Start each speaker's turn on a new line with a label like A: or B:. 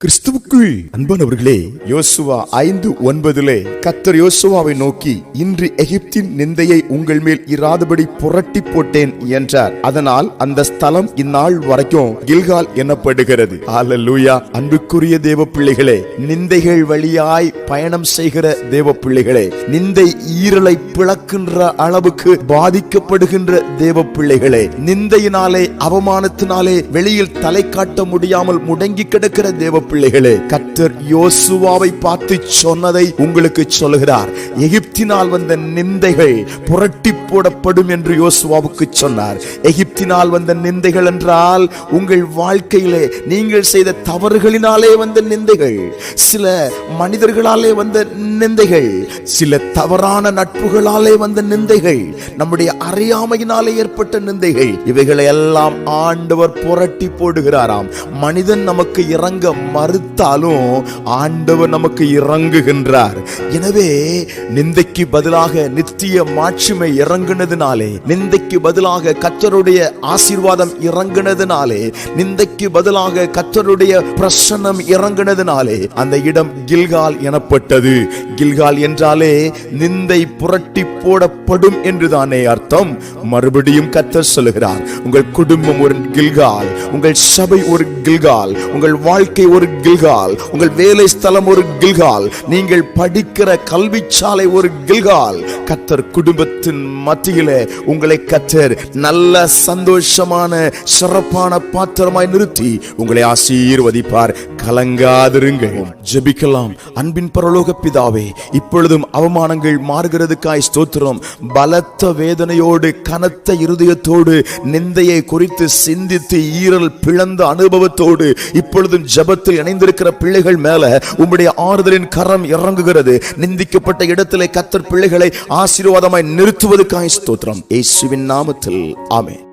A: கிறிஸ்துவுக்குள் அன்பானவர்களே யோசுவா ஐந்து ஒன்பதிலே கத்தர் யோசுவாவை நோக்கி இன்று எகிப்தின் நிந்தையை உங்கள் மேல் இராதபடி புரட்டி போட்டேன் என்றார். அதனால் அந்த ஸ்தலம் இந்நாள் வரைக்கும் கில்கால் எனப்படுகிறது ஆலலூயா அன்புக்குரிய தேவ பிள்ளைகளே நிந்தைகள் வழியாய் பயணம் செய்கிற தேவ பிள்ளைகளே நிந்தை ஈரலை பிளக்கின்ற அளவுக்கு பாதிக்கப்படுகின்ற தேவ பிள்ளைகளே நிந்தையினாலே அவமானத்தினாலே வெளியில் தலை காட்ட முடியாமல் முடங்கி கிடக்கிற தேவ பிள்ளைகளே கத்தர் யோசுவாவை பார்த்து சொன்னதை உங்களுக்கு சொல்கிறார் எகிப்தினால் வந்த நிந்தைகள் புரட்டி போடப்படும் என்று யோசுவாவுக்கு சொன்னார். எகிப்தினால் வந்த நிந்தைகள் என்றால் உங்கள் வாழ்க்கையிலே நீங்கள் செய்த தவறுகளினாலே வந்த நிந்தைகள் சில மனிதர்களாலே வந்த நிந்தைகள் சில தவறான நட்புகளாலே வந்த நிந்தைகள் நம்முடைய அறியாமையினாலே ஏற்பட்ட நிந்தைகள் இவைகளை எல்லாம் ஆண்டவர் புரட்டி போடுகிறாராம். மனிதன் நமக்கு இறங்க மறுத்தாலும் ஆண்டவர் நமக்கு இறங்குகின்றார். எனவே நிந்தைக்கு பதிலாக நித்திய மாட்சிமை இறங்குனதுனாலே நிந்தைக்கு பதிலாக கத்தருடைய ஆசீர்வாதம் இறங்குனதுனாலே நிந்தைக்கு பதிலாக கத்தருடைய பிரசன்னம் இறங்குனதுனாலே அந்த இடம் கில்கால் எனப்பட்டது. கில்கால் என்றாலே நிந்தை புரட்டி போடப்படும் என்றுதானே அர்த்தம். மறுபடியும் கத்தர் சொல்லுகிறார் உங்கள் குடும்பம் ஒரு கில்கால் உங்கள் சபை ஒரு கில்கால் உங்கள் வாழ்க்கை ஒரு கில்கால் உங்கள் வேலை ஸ்தலம் ஒரு கில்கால் நீங்கள் படிக்கிற கல்விச்சாலை ஒரு கில்கால். கத்தர் குடும்பத்தின் மத்தியில உங்களை கத்தர் நல்ல சந்தோஷமான சிறப்பான பாத்திரமாய் நிறுத்தி உங்களை ஆசீர்வதிப்பார். கலங்காதிருங்கள். ஜெபிக்கலாம். அன்பின் பரலோக பிதாவே இப்பொழுதும் அவமானங்கள் மாறுகிறதுக்காய் ஸ்தோத்திரம். பலத்த வேதனையோடு கனத்த இருதயத்தோடு நிந்தையை குறித்து சிந்தித்து ஈரல் பிளந்த அனுபவத்தோடு இப்பொழுதும் ஜபத்தில் இணைந்திருக்கிற பிள்ளைகள் மேல உம்முடைய ஆறுதலின் கரம் இறங்குகிறது. நிந்திக்கப்பட்ட இடத்திலே கத்தர் பிள்ளைகளை ஆசீர்வாதமாய் நிறுத்துவதற்காய் ஸ்தோத்திரம். இயேசுவின் நாமத்தில். ஆமே